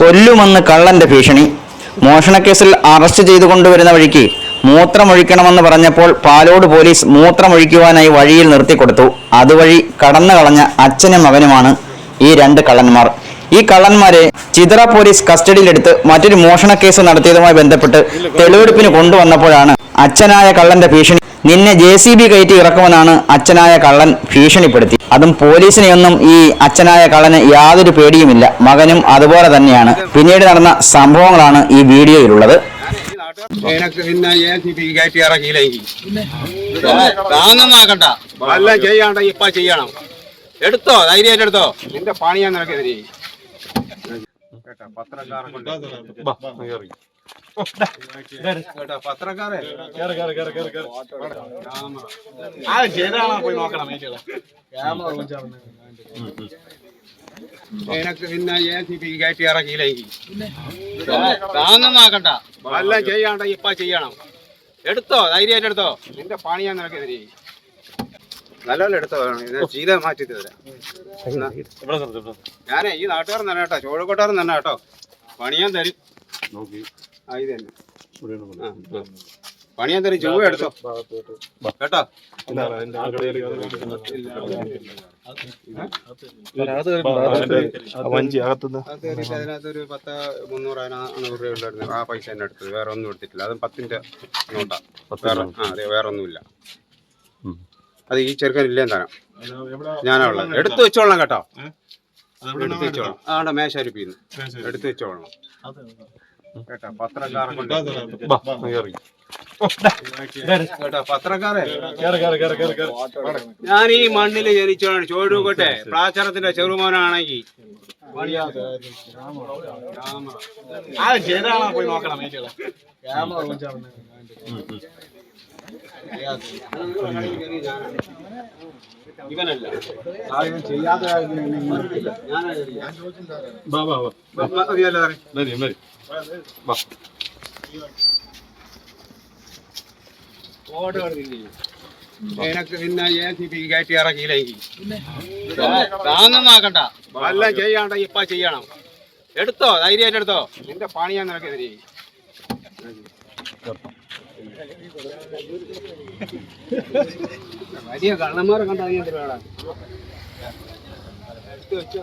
കൊല്ലുമെന്ന് കള്ളന്റെ ഭീഷണി. മോഷണക്കേസിൽ അറസ്റ്റ് ചെയ്തു കൊണ്ടുവരുന്ന വഴിക്ക് മൂത്രമൊഴിക്കണമെന്ന് പറഞ്ഞപ്പോൾ പാലോട് പോലീസ് മൂത്രമൊഴിക്കുവാനായി വഴിയിൽ നിർത്തിക്കൊടുത്തു. അതുവഴി കടന്നു കളഞ്ഞ അച്ഛനും മകനുമാണ് ഈ രണ്ട് കള്ളന്മാർ. ഈ കള്ളന്മാരെ ചിതറ പോലീസ് കസ്റ്റഡിയിലെടുത്ത് മറ്റൊരു മോഷണക്കേസ് നടത്തിയതുമായി ബന്ധപ്പെട്ട് തെളിവെടുപ്പിന് കൊണ്ടുവന്നപ്പോഴാണ് അച്ഛനായ കള്ളന്റെ ഭീഷണി നിന്നെ ജെ സി ബി കയറ്റി ഇറക്കുമെന്നാണ് അച്ഛനായ കള്ളൻ ഭീഷണിപ്പെടുത്തി. അതും പോലീസിനെയൊന്നും ഈ അച്ഛനായ കള്ളന് യാതൊരു പേടിയുമില്ല. മകനും അതുപോലെ തന്നെയാണ്. പിന്നീട് നടന്ന സംഭവങ്ങളാണ് ഈ വീഡിയോയിലുള്ളത്. എനക്ക് പിന്നെ എ സി പി കയറ്റി ഇറക്കിയില്ലെങ്കിൽ താന്നൊന്നാക്കണ്ട എല്ലാം ചെയ്യാണ്ട ഇപ്പൊ ചെയ്യണം. എടുത്തോ ധൈര്യമായിട്ട് എടുത്തോ. നിന്റെ പത്രക്കാരെ കൊണ്ട് പത്രക്കാരെ ആ പോയി സി പി എല്ലാം ചെയ്യാണ്ട ഇപ്പൊ ചെയ്യണം എടുത്തോ ധൈര്യമായിട്ട് എടുത്തോ നിന്റെ പണിയാ നിനക്കെതിരെ നല്ലപോലെ എടുത്തോ ചെയ്ത മാറ്റി തരാം ഞാനേ ഈ നാട്ടുകാരൻ തന്നെ കേട്ടോ. ചോഴക്കോട്ടുകാരൻ തന്നെ കേട്ടോ. പണിയാൻ തരും. ആ ഇത് തന്നെ. പണിയാൻ തരും ചൊവ്വ എടുത്തോ? കേട്ടോ? അതിനകത്തൊരു പത്ത് മുന്നൂറ് നാനൂറ് രൂപ ഉണ്ടായിരുന്നു ആ പൈസ തന്നെ എടുത്തത് വേറെ ഒന്നും എടുത്തിട്ടില്ല. അതും പത്തിന്റെ നോട്ടാ. വേറെ ആ അതെ വേറെ ഒന്നുമില്ല. അത് ഈ ചെറുക്കൻ ഇല്ലേ തരാം ഞാനാ ഉള്ളത്. എടുത്തു വെച്ചോളാം കേട്ടോ. എടുത്തു വെച്ചോളാം ആണ്ട മേശാരിപ്പിന്ന് എടുത്തു വെച്ചോളാം കേട്ടോ പത്രക്കാരെ കൊണ്ട് കേട്ടോ പത്രക്കാരെ ഞാൻ ഈ മണ്ണിൽ ജനിച്ചോളാണ് ചോഴൂക്കട്ടെ പ്രാചാരത്തിന്റെ ചെറുമോനാണെങ്കിൽ ആ ചെയ്താണോ പോയി നോക്കണം ഇവനല്ല. ആ ഇവൻ ചെയ്യാത്ത ഞാനല്ല എനക്ക് പിന്നെ എ സി പി കയറ്റി ഇറക്കിയില്ലെങ്കിൽ താന്നൊന്നാക്കണ്ട എല്ലാം ചെയ്യാണ്ട ഇപ്പൊ ചെയ്യണം. എടുത്തോ? ധൈര്യമായിട്ട് എടുത്തോ? നിന്റെ പണിയാ നിനക്കെതിരെ വലിയ കള്ളന്മാരെ കണ്ടാ നീ എന്തിനാ എടുത്തു വെച്ചോ